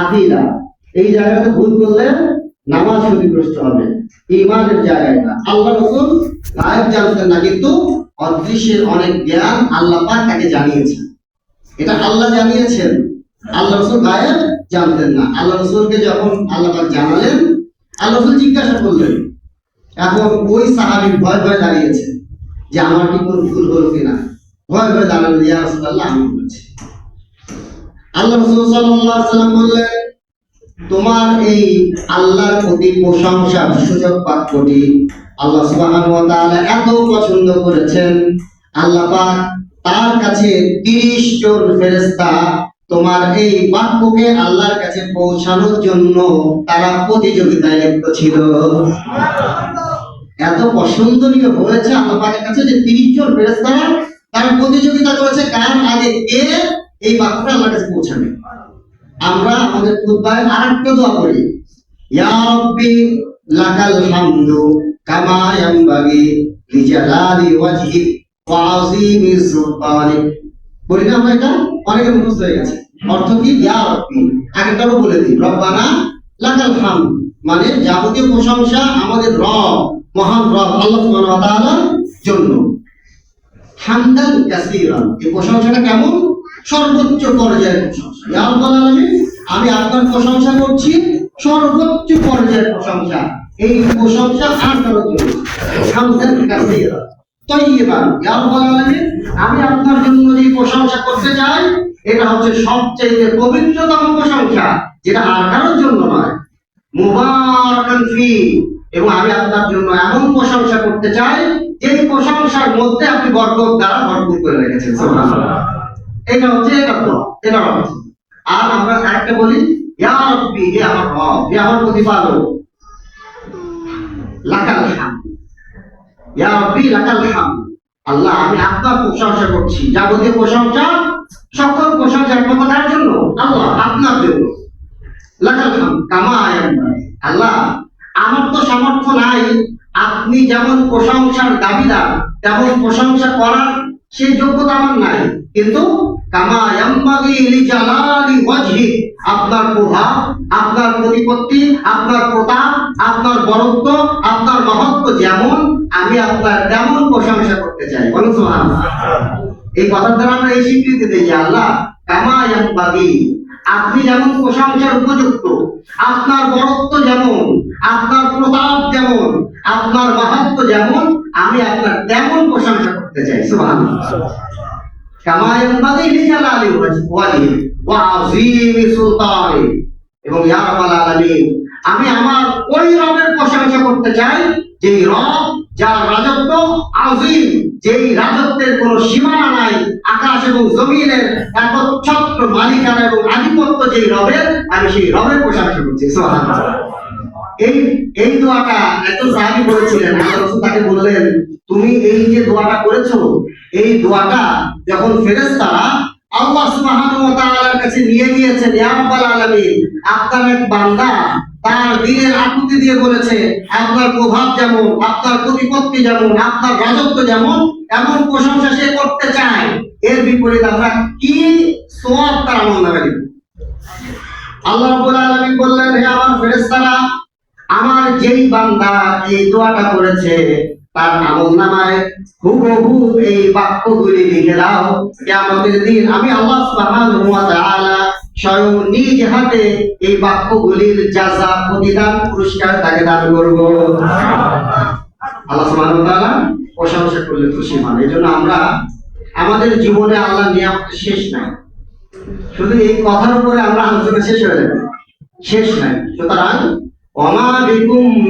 আকিদা। এই জায়গাতে ভুল করলে নামাজ ক্ষতিগ্রস্ত হবে। ইমানের জায়গাটা আল্লাহ রসুল গায়েব জানতেন না, কিন্তু অদৃশ্যের অনেক জ্ঞান আল্লাহ পাক তাকে জানিয়েছেন। এটা আল্লাহ জানিয়েছেন। আল্লাহ রসুল গায়েব জানতেন না। আল্লাহ রসুলকে যখন আল্লাহ পাক জানালেন, আল্লাহ রসুল জিজ্ঞাসা করলেন, এখন ওই সাহাবি ভয় ভয় দাঁড়িয়েছে যে আমার কি কোনো ভুল হলো কিনা? ভয় ভয় দাঁড়ানো ইয়া রাসূলুল্লাহ, আমি বলছি। আল্লাহ সাল্লাম বললেন তোমার এই আল্লাহর প্রতি প্রশংসার সুযোগ বাক্যটি আল্লাহ সুবহানাহু ওয়া তাআলা এত পছন্দ করেছেন। আল্লাহ পাক তার কাছে 30 জন ফেরেশতা তোমার এই বাক্যকে আল্লাহর কাছে পৌঁছানোর জন্য তারা প্রতিযোগিতায় লিপ্ত ছিল। এত পছন্দনীয় হয়েছে আল্লাহ পাকের কাছে যে 30 জন ফেরেশতা তারা প্রতিযোগিতা করেছে। কার আগে কে এই বাক্যটা আল্লাহর কাছে পৌঁছাবে। আমরা আমাদের খুতবায় আরেকটা দোয়া করি। ইয়া লাকাল হামদু কামা লিজালালি ওয়াজহি সুলতানি। বলি না আমরা এটা? অনেকের মুখস্থ হয়ে গেছে। অর্থ কি? ইয়া রাব্বি। আগেরটাও বলে দিই। রব্বানা লাকাল হামদ। মানে যাবতীয় প্রশংসা আমাদের রব, মহান রব, আল্লাহ সুবহানাহু ওয়া তাআলার জন্য। হামদান কাসীরান। এই প্রশংসাটা কেমন? সর্বোচ্চ পর্যায়ের প্রশংসা। আমি আপনার প্রশংসা করছি, সর্বোচ্চ পর্যায়ের প্রশংসা। এই প্রশংসা আর কারোর জন্য আমি আপনার জন্য যে প্রশংসা করতে চাই, এটা হচ্ছে সবচেয়ে পবিত্রতম প্রশংসা, যেটা আর কারোর জন্য নয়। মুবারাকান ফি। এবং আমি আপনার জন্য এমন প্রশংসা করতে চাই যে প্রশংসার মধ্যে আপনি বরকত দ্বারা ভরপুর করে রেখেছেন। এটা হচ্ছে এটা অর্থ আর আমরা আরেকটা বলি আল্লাহ আল্লাহ আল্লাহ, আমার তো সামর্থ্য নাই। আপনি যেমন প্রশংসার দাবিদার, তেমন প্রশংসা করার সেই যোগ্যতা আমার নাই। কিন্তু আপনার প্রভাব আপনার প্রতিপত্তি আপনার প্রতাপ আপনার বরত্ব আপনার মহত্ব যেমন আমি আপনার তেমন প্রশংসা করতে চাই। বলুন এই কথার দ্বারা আমরা এই স্বীকৃতি দিই আল্লাহ কামা আপনি যেমন প্রশংসার উপযুক্ত আপনার বরত্ব যেমন আপনার প্রতাপ যেমন আপনার মাহাত্ম যেমন আমি আপনার তেমন প্রশংসা করতে চাই। সুবহানাল্লাহ। এবং ইয়া আলামিন, আমি আমার ওই রবের প্রশংসা করতে চাই যে রব যার রাজত্ব আজিম যেই রাজত্বের কোনো সীমানা নাই, আকাশ এবং জমিনের একচ্ছত্র মালিকানা এবং আধিপত্য যেই রবের, আমি সেই রবের প্রশংসা করছি। সুবহানাল্লাহ। এই এই দোয়াটা সাহাবী আল্লাহ তাকে বললেন, তুমি এই যে দোয়াটা করেছ, এই দোয়াটা যখন আল্লাহ সুবহানাহু ওয়া তাআলার কাছে নিয়ে ইয়া রাব্বাল আলামিন আপনার এক বান্দা তার দিনের আকুতি দিয়ে বলেছে, আপনার প্রভাব যেমন, আপনার প্রতিপত্তি যেমন, আপনার রাজত্ব যেমন, এমন প্রশংসা সে করতে চায়। এর বিপরীত আমরা কি সোয়াব তার আল্লাহ রাব্বুল আলামিন বললেন, হে আমার ফেরেশতারা আমার যেই বান্দা এই দোয়াটা করেছে, তার আমল নামায় হুবহু এই বাক্যগুলি লিখে দাও। কিয়ামতের দিন আমি আল্লাহ ওয়া স্বয়ং নিজ হাতে এই বাক্যগুলির যাজা প্রতিদান, পুরস্কার তাকে দান করব। আল্লাহ ওয়া প্রশংসা করলে খুশি হন। এই জন্য আমরা আমাদের জীবনে আল্লাহ নিয়ামত শেষ নাই। শুধু এই কথার উপরে আমরা আলোচনা শেষ হয়ে যাবে। শেষ নাই। সুতরাং অমা বিকুম